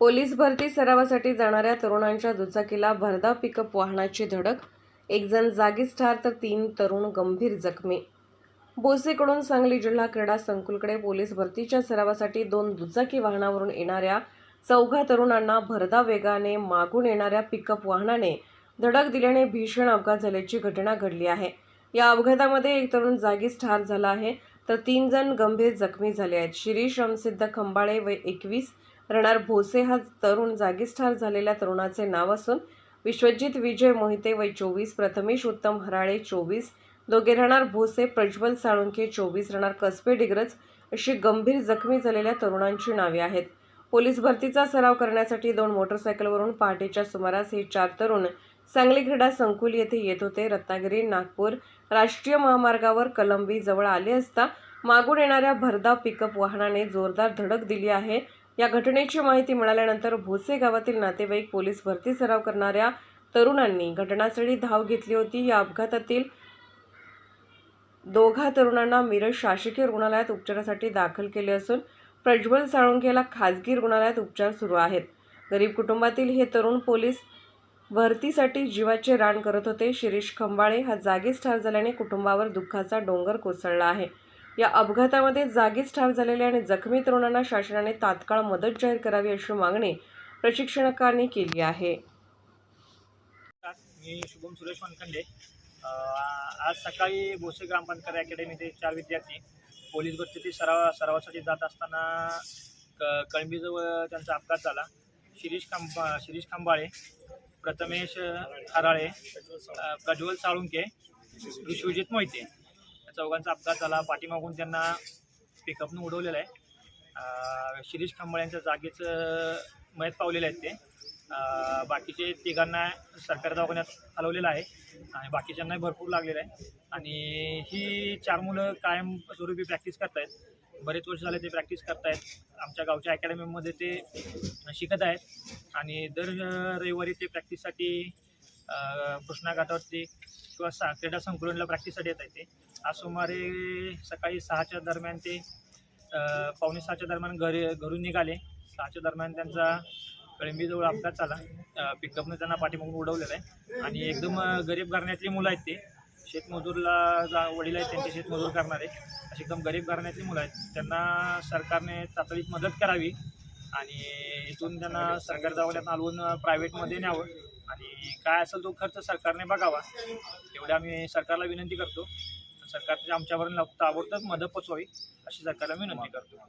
Police भरती सरावासाठी जाणाऱ्या तरुणांच्या दुचाकीला भरधाव पिकअप वाहनाची धडक. एकजण जागीच ठार तर तीन तरुण गंभीर जखमी. बोसेकडून सांगली जिल्हा क्रीडा संकुलकडे पोलीस भरतीच्या सरावासाठी दोन दुचाकी वाहनावरून येणाऱ्या चौघा तरुणांना भरधाव वेगाने मागून येणाऱ्या पिकअप वाहनाने धडक दिल्याने भीषण अपघात झाल्याची घटना घडली आहे. या अपघातामध्ये एक तरुण जागीच ठार झाला आहे. तर तीन जण गंभीर जखमी झाले आहेत. शिरीष रामसिद्ध खंबाळे व एकवीस रणार भोसे हा तरुण जागीच ठार झालेल्या तरुणाचे नाव असून विश्वजित विजय मोहिते वय चोवीस प्रथमेश उत्तम हराळे चोवीस दोघे राहणार भोसे प्रज्वल साळुंखे चोवीस राहणार कसबे डिग्रज अशी गंभीर जखमी झालेल्या तरुणांची नावे आहेत. पोलीस भरतीचा सराव करण्यासाठी दोन मोटरसायकलवरून पहाटेच्या सुमारास हे चार तरुण सांगली क्रीडा संकुल येथे येत होते. रत्नागिरी नागपूर राष्ट्रीय महामार्गावर कलंबी जवळ आले असता मागून येणाऱ्या भरधाव पिकअप वाहनाने जोरदार धडक दिली आहे. या घटनेची माहिती मिळाल्यानंतर भोसे गावातील नातेवाईक पोलीस भरती सराव करणाऱ्या तरुणांनी घटनास्थळी धाव घेतली होती. या अपघातातील दोघा तरुणांना मिरज शासकीय रुग्णालयात उपचारासाठी दाखल केले असून प्रज्वल साळुंकेला खाजगी रुग्णालयात उपचार सुरू आहेत. गरीब कुटुंबातील हे तरुण पोलीस भरतीसाठी जीवाचे रान करत होते. शिरीष खंबाळे हा जागीच ठार झाल्याने कुटुंबावर दुःखाचा डोंगर कोसळला आहे. या अपघातामध्ये जागीच ठार झालेल्या आणि जखमी तरुणांना शासनाने तात्काळ मदत जाहीर करावी अशी मागणी प्रशिक्षकांनी केली आहे. मी शुभम सुरेश वानखंडे आज सकाळी भोसे ग्रामपंचायत अकॅडमीचे चार विद्यार्थी पोलीस भरतीतील सराव सरावासाठी जात असताना क कळंबीजवळ त्यांचा अपघात झाला. शिरीष खांब शिरीष खांबाळे प्रथमेश हराळे प्रज्वल साळुंके ऋषिवजित मोहिते या चौघांचा अपघात झाला. पाठीमागून त्यांना पिकअपनं उडवलेलं आहे. शिरीष खंबळ यांच्या जागीच मयत पावलेले आहेत ते. बाकीचे तिघांना सरकारी दवाखान्यात हलवलेलं आहे आणि बाकीच्यांनाही भरपूर लागलेलं आहे. आणि ही चार मुलं कायम स्वरूपी प्रॅक्टिस करत आहेत बरेच वर्ष झाले ते प्रॅक्टिस करतायत. आमच्या गावच्या अकॅडमीमध्ये ते शिकत आहेत. आणि दर रविवारी ते प्रॅक्टिससाठी अ, कृष्णा घाटावरती किंवा सा क्रीडा संकुलनला प्रॅक्टिससाठी येत आहेत ते. आज सुमारे सकाळी सहाच्या दरम्यान ते पावणे सहाच्या दरम्यान घरी घरून निघाले. सहाच्या दरम्यान त्यांचा कळंबीजवळ अपघात झाला. पिकअपनं त्यांना पाठीमागून उडवलेलं आहे. आणि एकदम गरीब घराण्यातली मुलं आहेत ते. शेतमजूरला जा वडील आहेत त्यांचे शेतमजूर करणारे असे एकदम गरीब घराण्यातली मुलं आहेत. त्यांना सरकारने तातडीत मदत करावी आणि इथून त्यांना सरकारी दवाखान्यात हलवून प्रायव्हेटमध्ये न्यावं. आणि काय असेल तो खर्च सरकारने बघावा. एवढी आम्ही सरकारला विनंती करतो. सरकारच्या आमच्यावर ताबडतोब मदत पोचवावी अशी सरकारला विनंती करतो.